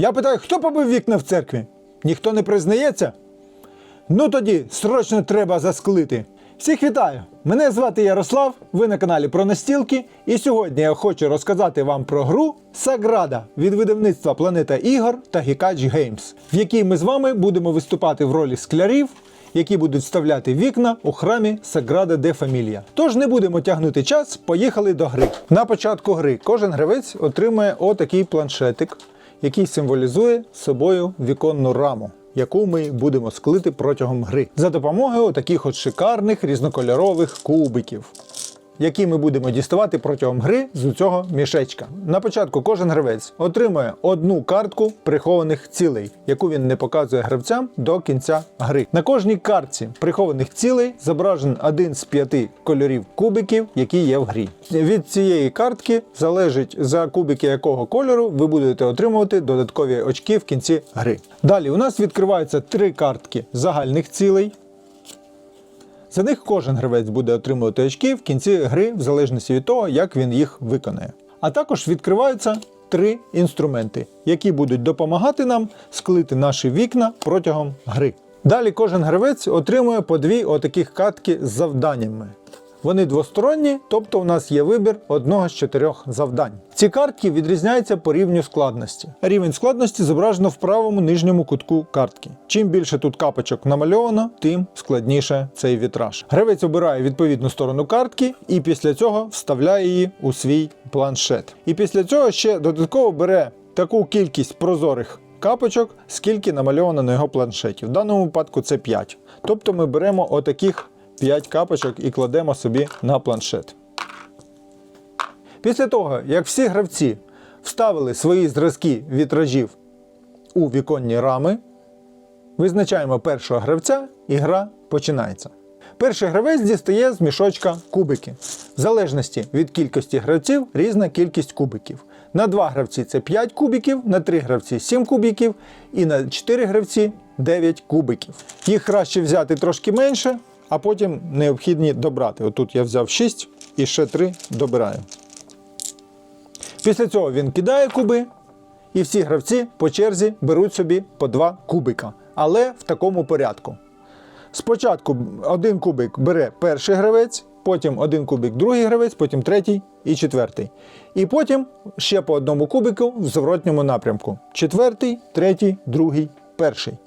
Я питаю, хто побив вікна в церкві? Ніхто не признається? Ну тоді срочно треба засклити. Всіх вітаю! Мене звати Ярослав, ви на каналі про настілки, і сьогодні я хочу розказати вам про гру Саграда від видавництва Планета Ігор та Hikachi Games, в якій ми з вами будемо виступати в ролі склярів, які будуть вставляти вікна у храмі Саграда де Фамілія. Тож не будемо тягнути час, поїхали до гри. На початку гри кожен гравець отримує отакий планшетик, який символізує собою віконну раму яку ми будемо склити протягом гри за допомогою таких от шикарних різнокольорових кубиків, які ми будемо діставати протягом гри з цього мішечка. На початку кожен гравець отримує одну картку прихованих цілей, яку він не показує гравцям до кінця гри. На кожній картці прихованих цілей зображен один з п'яти кольорів кубиків, які є в грі. Від цієї картки залежить за кубики якого кольору ви будете отримувати додаткові очки в кінці гри. Далі у нас відкриваються три картки загальних цілей. За них кожен гравець буде отримувати очки в кінці гри, в залежності від того, як він їх виконає. А також відкриваються три інструменти, які будуть допомагати нам склити наші вікна протягом гри. Далі кожен гравець отримує по дві отаких катки з завданнями. Вони двосторонні, тобто у нас є вибір одного з чотирьох завдань. Ці картки відрізняються по рівню складності. Рівень складності зображено в правому нижньому кутку картки. Чим більше тут капочок намальовано, тим складніше цей вітраж. Гравець обирає відповідну сторону картки і після цього вставляє її у свій планшет. І після цього ще додатково бере таку кількість прозорих капочок, скільки намальовано на його планшеті. В даному випадку це 5. Тобто ми беремо отаких 5 капочок і кладемо собі на планшет. Після того, як всі гравці вставили свої зразки вітражів у віконні рами, визначаємо першого гравця і гра починається. Перший гравець дістає з мішочка кубики. В залежності від кількості гравців різна кількість кубиків. На 2 гравці це 5 кубиків, на 3 гравці 7 кубиків і на 4 гравці 9 кубиків. Їх краще взяти трошки менше, а потім необхідні добрати. Отут я взяв 6 і ще 3 добираю. Після цього він кидає куби, і всі гравці по черзі беруть собі по 2 кубика, але в такому порядку. Спочатку один кубик бере перший гравець, потім один кубик другий гравець, потім третій і четвертий. І потім ще по одному кубику в зворотньому напрямку. Четвертий, третій, другий, перший.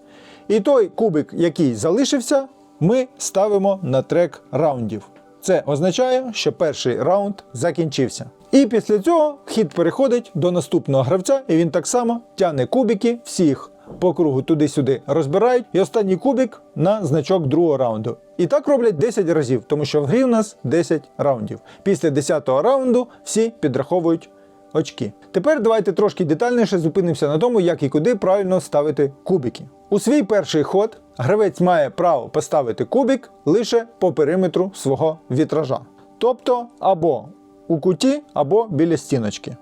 І той кубик, який залишився, ми ставимо на трек раундів. Це означає, що перший раунд закінчився. І після цього хід переходить до наступного гравця, і він так само тягне кубики, всіх по кругу туди-сюди розбирають, і останній кубик на значок другого раунду. І так роблять 10 разів, тому що в грі у нас 10 раундів. Після 10-го раунду всі підраховують очки. Тепер давайте трошки детальніше зупинимося на тому, як і куди правильно ставити кубики. У свій перший ход гравець має право поставити кубик лише по периметру свого вітража. Тобто або у куті, або біля стіночки.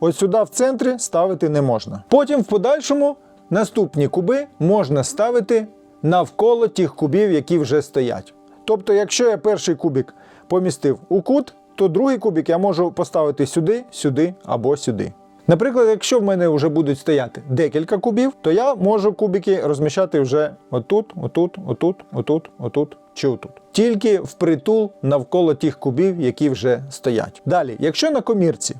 Ось сюди в центрі ставити не можна. Потім в подальшому наступні куби можна ставити навколо тих кубів, які вже стоять. Тобто, якщо я перший кубик помістив у кут, то другий кубик я можу поставити сюди, сюди або сюди. Наприклад, якщо в мене вже будуть стояти декілька кубів, то я можу кубики розміщати вже отут, отут, отут, отут, отут чи отут. Тільки впритул навколо тих кубів, які вже стоять. Далі, якщо на комірці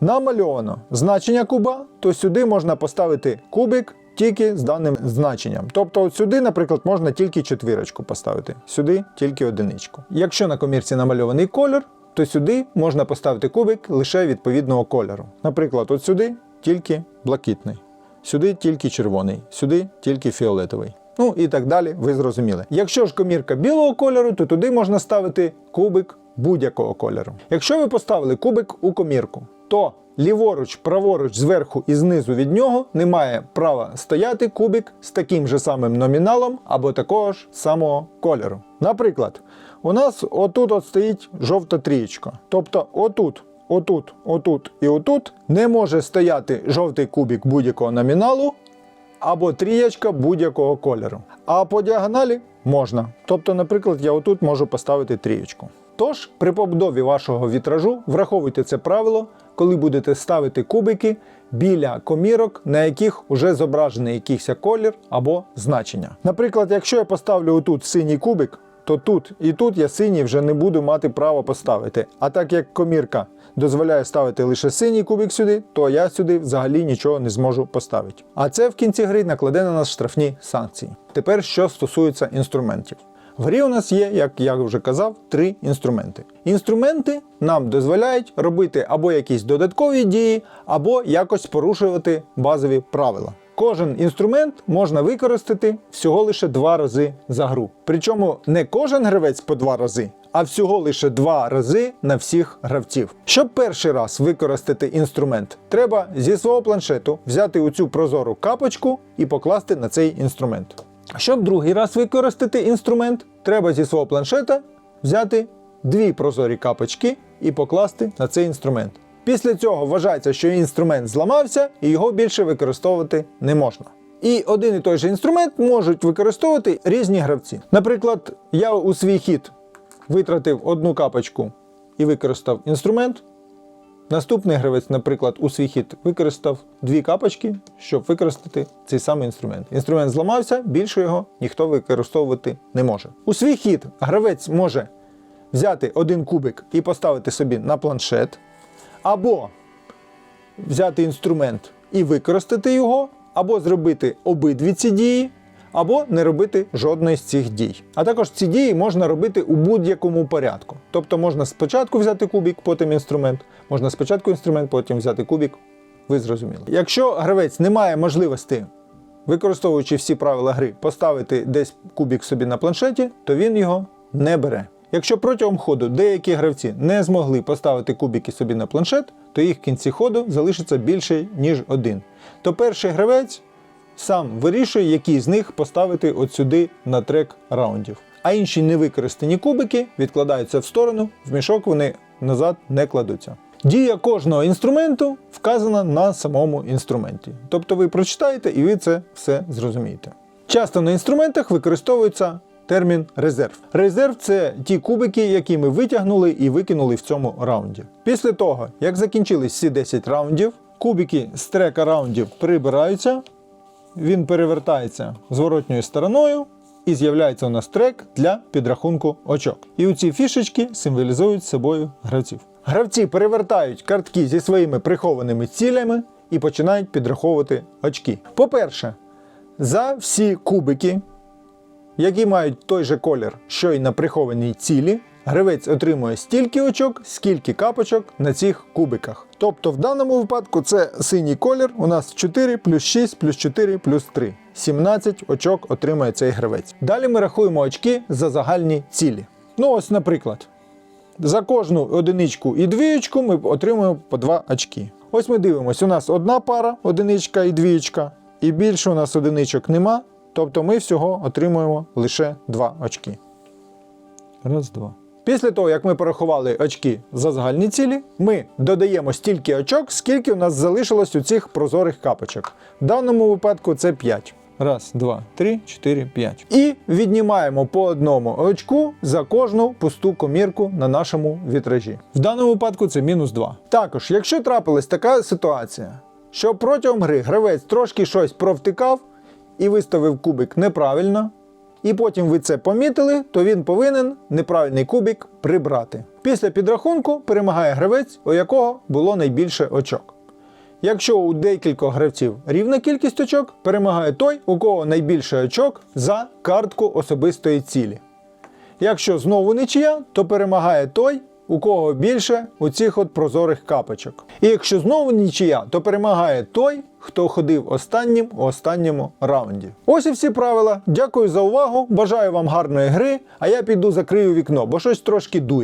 намальовано значення куба, то сюди можна поставити кубик тільки з даним значенням. Тобто от сюди, наприклад, можна тільки четвірочку поставити, сюди тільки одиничку. Якщо на комірці намальований кольор, то сюди можна поставити кубик лише відповідного кольору. Наприклад, от сюди тільки блакитний, сюди тільки червоний, сюди тільки фіолетовий. Ну і так далі, ви зрозуміли. Якщо ж комірка білого кольору, то туди можна ставити кубик будь-якого кольору. Якщо ви поставили кубик у комірку, то ліворуч, праворуч, зверху і знизу від нього немає права стояти кубик з таким же самим номіналом або такого ж самого кольору. Наприклад, у нас отут от стоїть жовта трієчка. Тобто отут, отут, отут і отут не може стояти жовтий кубик будь-якого номіналу або трієчка будь-якого кольору. А по діагоналі можна. Тобто, наприклад, я отут можу поставити трієчку. Тож, при побудові вашого вітражу враховуйте це правило, коли будете ставити кубики біля комірок, на яких вже зображений якийсь колір або значення. Наприклад, якщо я поставлю отут синій кубик, то тут і тут я синій вже не буду мати права поставити. А так як комірка дозволяє ставити лише синій кубик сюди, то я сюди взагалі нічого не зможу поставити. А це в кінці гри накладе на нас штрафні санкції. Тепер що стосується інструментів. В грі у нас є, як я вже казав, три інструменти. Інструменти нам дозволяють робити або якісь додаткові дії, або якось порушувати базові правила. Кожен інструмент можна використати всього лише два рази за гру. Причому не кожен гравець по два рази, а всього лише два рази на всіх гравців. Щоб перший раз використати інструмент, треба зі свого планшету взяти оцю прозору капочку і покласти на цей інструмент. Щоб другий раз використати інструмент, треба зі свого планшета взяти дві прозорі капочки і покласти на цей інструмент. Після цього вважається, що інструмент зламався і його більше використовувати не можна. І один і той же інструмент можуть використовувати різні гравці. Наприклад, я у свій хід витратив одну капочку і використав інструмент. Наступний гравець, наприклад, у свій хід використав дві капочки, щоб використати цей самий інструмент. Інструмент зламався, більше його ніхто використовувати не може. У свій хід гравець може взяти один кубик і поставити собі на планшет, або взяти інструмент і використати його, або зробити обидві ці дії, або не робити жодної з цих дій. А також ці дії можна робити у будь-якому порядку. Тобто можна спочатку взяти кубик, потім інструмент, можна спочатку інструмент, потім взяти кубик. Ви зрозуміли. Якщо гравець не має можливості, використовуючи всі правила гри, поставити десь кубик собі на планшеті, то він його не бере. Якщо протягом ходу деякі гравці не змогли поставити кубики собі на планшет, то їх в кінці ходу залишиться більше, ніж один. То перший гравець сам вирішує, який з них поставити от сюди на трек раундів. А інші невикористані кубики відкладаються в сторону, в мішок вони назад не кладуться. Дія кожного інструменту вказана на самому інструменті. Тобто ви прочитаєте і ви це все зрозумієте. Часто на інструментах використовується термін резерв. Резерв це ті кубики, які ми витягнули і викинули в цьому раунді. Після того, як закінчились всі 10 раундів, кубики з трека раундів прибираються, він перевертається зворотньою стороною і з'являється у нас трек для підрахунку очок. І у ці фішечки символізують собою гравців. Гравці перевертають картки зі своїми прихованими цілями і починають підраховувати очки. По-перше, за всі кубики, які мають той же колір, що й на прихованій цілі, гравець отримує стільки очок, скільки капочок на цих кубиках. Тобто в даному випадку це синій колір, у нас 4 плюс 6 плюс 4 плюс 3. 17 очок отримує цей гравець. Далі ми рахуємо очки за загальні цілі. Ну ось, наприклад, за кожну одиничку і двієчку ми отримуємо по 2 очки. Ось ми дивимося, у нас одна пара, одиничка і двієчка, і більше у нас одиничок нема. Тобто ми всього отримуємо лише 2 очки. Раз, два. Після того, як ми порахували очки за загальні цілі, ми додаємо стільки очок, скільки у нас залишилось у цих прозорих капочок. В даному випадку це 5. Раз, два, три, чотири, п'ять. І віднімаємо по одному очку за кожну пусту комірку на нашому вітражі. В даному випадку це мінус 2. Також, якщо трапилась така ситуація, що протягом гри гравець трошки щось провтикав і виставив кубик неправильно, і потім ви це помітили, то він повинен неправильний кубик прибрати. Після підрахунку перемагає гравець, у якого було найбільше очок. Якщо у декількох гравців рівна кількість очок, перемагає той, у кого найбільше очок за картку особистої цілі. Якщо знову нічия, то перемагає той, у кого більше у цих от прозорих капочок. І якщо знову нічия, то перемагає той, хто ходив останнім у останньому раунді. Ось і всі правила. Дякую за увагу. Бажаю вам гарної гри, а я піду закрию вікно, бо щось трошки дує.